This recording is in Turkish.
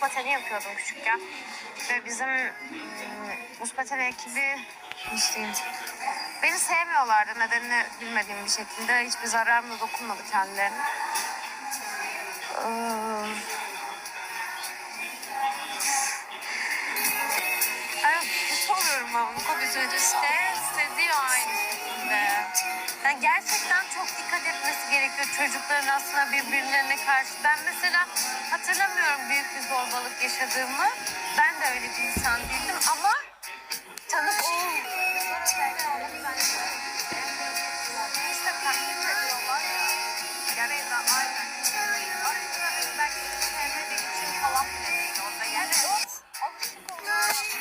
pateni yapıyordum küçükken. Ve bizim buz pateni ekibi diyeyim, beni sevmiyorlardı nedenini bilmediğim bir şekilde. Hiçbir zararım da dokunmadı kendilerine. Ay, kötü oluyorum ben bu konuda İşte hissediyor aynı şekilde. Yani gerçekten çok dikkat etmesi gerekiyor çocukların aslında birbirlerine karşı. Ben mesela hatırlamıyorum büyük bir yaşadığımı.